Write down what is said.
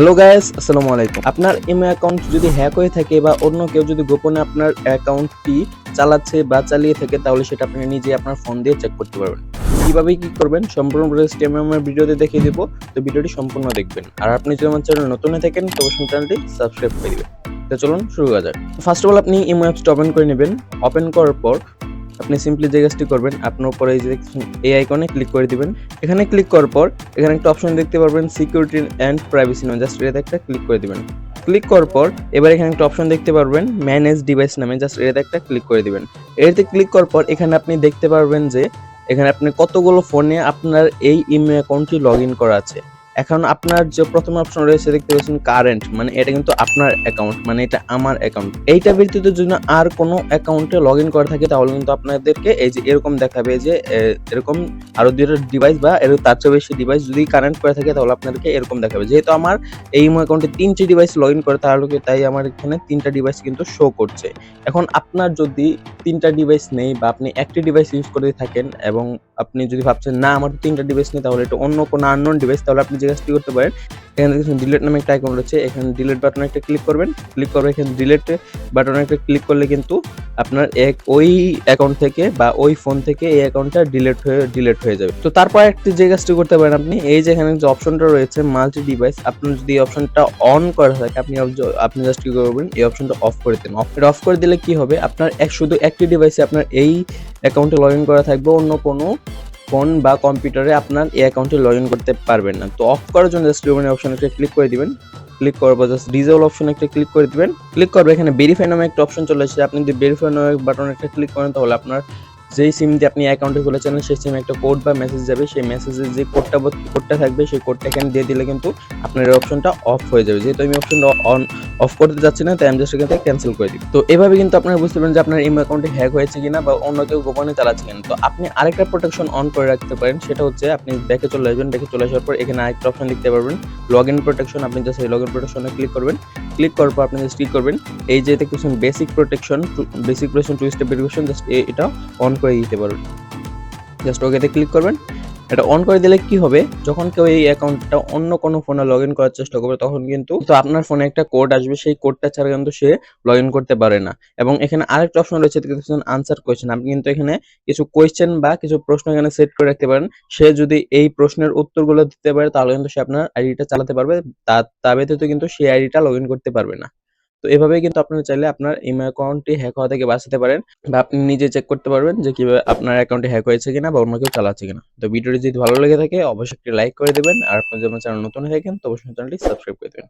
Hello guys আসসালামু আলাইকুম। আপনার ইমেল অ্যাকাউন্ট যদি হ্যাক হয়ে থাকে বা অন্য কেউ যদি গোপনে আপনার অ্যাকাউন্টটি চালাচ্ছে বা চালিয়ে থাকে, তাহলে সেটা আপনি নিজে আপনার ফোন দিয়ে চেক করতে পারবেন। কীভাবে কি করবেন? সম্পূর্ণ স্টেম আমার ভিডিওতে দেখিয়ে দিব। তো ভিডিওটি সম্পূর্ণ দেখবেন। আর আপনি যদি আমার চ্যানেল নতুন হয়ে থাকেন, তো অবশ্যই চ্যানেলটি সাবস্ক্রাইব করে দিবেন। তো চলুন শুরু করা যাক। ফার্স্ট অফ অল আপনি ইমো অ্যাপসটা ওপেন করে নেবেন। ওপেন করার পর আপনি সিম্পলি যে কাজটি করবেন, আপনার উপরে এই যে এই আইকনে ক্লিক করে দিবেন। এখানে ক্লিক করার পর, এখানে একটা অপশন দেখতে পারবেন সিকিউরিটি অ্যান্ড প্রাইভেসি নামে। জাস্ট এটাতে একটা ক্লিক করে দিবেন। ক্লিক করার পর, এবার এখানে একটা অপশন দেখতে পারবেন ম্যানেজ ডিভাইস নামে। জাস্ট এটাতে একটা ক্লিক করে দিবেন। এটাতে ক্লিক করার পর, এখানে আপনি দেখতে পারবেন যে, এখানে আপনি কতগুলো ফোনে আপনার এই ইমেল অ্যাকাউন্টটি লগ ইন করা আছে। এখন আপনার যে প্রথম অপশন রয়েছে, দেখতে পাচ্ছেন কারেন্ট মানে এটা কিন্তু আপনার অ্যাকাউন্ট মানে এটা আমার অ্যাকাউন্ট এইটা ব্যতীত যদি আর কোনো অ্যাকাউন্টে লগ ইন করা থাকে, তাহলে কিন্তু আপনাদেরকে এই যে এরকম দেখাবে যে এরকম আরও দুইটা ডিভাইস বা এর তার চেয়ে বেশি ডিভাইস যদি কারেন্ট করে থাকে, তাহলে আপনাদেরকে এরকম দেখাবে। যেহেতু আমার এই অ্যাকাউন্টে তিনটি ডিভাইস লগ ইন করে, তাহলে তাই আমার এখানে তিনটা ডিভাইস কিন্তু শো করছে। এখন আপনার যদি তিনটা ডিভাইস নেই বা আপনি একটি ডিভাইস ইউজ করে থাকেন এবং আপনি যদি ভাবছেন, না, আমার তিনটা ডিভাইস নেই, তাহলে এটা অন্য কোনো আননোন ডিভাইস তাহলে আপনি যে কাজটি করতে পারেন। এখানে দেখছেন ডিলেট নামে একটা আইকন রয়েছে। এখানে ডিলেট বাটনে একটা ক্লিক করবেন। ক্লিক করবে এখানে ডিলেট বাটনে একটা ক্লিক করলে কিন্তু আপনার এক ওই অ্যাকাউন্ট থেকে বা ওই ফোন থেকে এই অ্যাকাউন্টটা ডিলেট হয়ে ডিলেট হয়ে যাবে। তো তারপর একটি যে কাজটি করতে পারেন আপনি, এই যে এখানে যে অপশনটা রয়েছে মাল্টি ডিভাইস আপনার যদি অপশনটা অন করা থাকে, আপনি আপনি জাস্ট কি করবেন, এই অপশনটা অফ করে দেন। অফ অফ করে দিলে কি হবে? আপনার এক, শুধু একটি ডিভাইসে আপনার এই অ্যাকাউন্টে লগ ইন করা থাকবে, অন্য কোনো ফোন বা কম্পিউটারে আপনার এই অ্যাকাউন্টে লগ ইন করতে পারবেন না। তো অফ করার জন্য জাস্ট অপশন একটা ক্লিক করে দিবেন। ক্লিক করব জাস্ট ডিজেল অপশন একটা ক্লিক করে দিবেন। ক্লিক করবে এখানে ভেরিফাই নামে একটা অপশন চলে এসেছে আপনি যদি ভেরিফাই নামে বাটন একটা ক্লিক করেন, তাহলে আপনার যেই সিম দিয়ে আপনি অ্যাকাউন্টে খুলেছেন, সেই সিমে একটা কোড বা মেসেজ যাবে। সেই মেসেজের যে কোডটা কোডটা থাকবে, সেই কোডটা এখানে দিয়ে দিলে কিন্তু আপনার অপশনটা অফ হয়ে যাবে। যেহেতু আমি অপশনটা অন অফ করতে যাচ্ছি না, তাই আমি জাস্ট এখান থেকে ক্যান্সেল করে দিই তো এভাবে কিন্তু আপনারা বুঝতে পারেন যে আপনার ইমেল অ্যাকাউন্টে হ্যাক হয়েছে কিনা বা অন্য কেউ গোপনে চালাচ্ছে কিনা। তো আপনি আরেকটা প্রোটেকশন অন করে রাখতে পারেন, সেটা হচ্ছে আপনি ব্যাকে চলে আসবেন। ব্যাকে চলে আসার পর এখানে আরেকটা অপশন দেখতে পারবেন লগ ইন প্রোটেকশন আপনি জাস্ট এই লগ ইন প্রোটেকশনে ক্লিক করবেন। ক্লিক করার পর আপনি জাস্ট ক্লিক করবেন, এই যে দেখতেছেন basic protection basic protection two step verification just এটা অন করে দিতে পারবেন জাস্ট ওকেতে ক্লিক করবেন। এটা অন করে দিলে কি হবে? যখন কেউ এই অ্যাকাউন্টটা অন্য কোনো ফোনে লগ ইন করার চেষ্টা করবে, তখন কিন্তু তো আপনার ফোনে একটা কোড আসবে। সেই কোডটা ছাড়া কিন্তু সে লগ ইন করতে পারে না। এবং এখানে আরেকটা অপশন রয়েছে আনসার কোয়েশ্চেন আপনি কিন্তু এখানে কিছু কোয়েশ্চেন বা কিছু প্রশ্ন এখানে সেট করে রাখতে পারেন। সে যদি এই প্রশ্নের উত্তরগুলো দিতে পারে, তাহলে কিন্তু সে আপনার আইডিটা চালাতে পারবে। তা ব্যতীত কিন্তু সেই আইডিটা লগ ইন করতে পারবে না। তো এভাবে কিন্তু আপনারা চাইলে আপনার ইমেল অ্যাকাউন্টটি হ্যাক হওয়া থেকে বাঁচাতে পারেন বা আপনি নিজে চেক করতে পারবেন যে কীভাবে আপনার অ্যাকাউন্টে হ্যাক হয়েছে কিনা বা অন্য কেউ চালাচ্ছে কিনা। তো ভিডিওটি যদি ভালো লেগে থাকে, অবশ্যই একটি লাইক করে দেবেন। আর আপনি আমার চ্যানেল নতুন হয়ে থাকেন, তো অবশ্যই চ্যানেলটি সাবস্ক্রাইব করে দেবেন।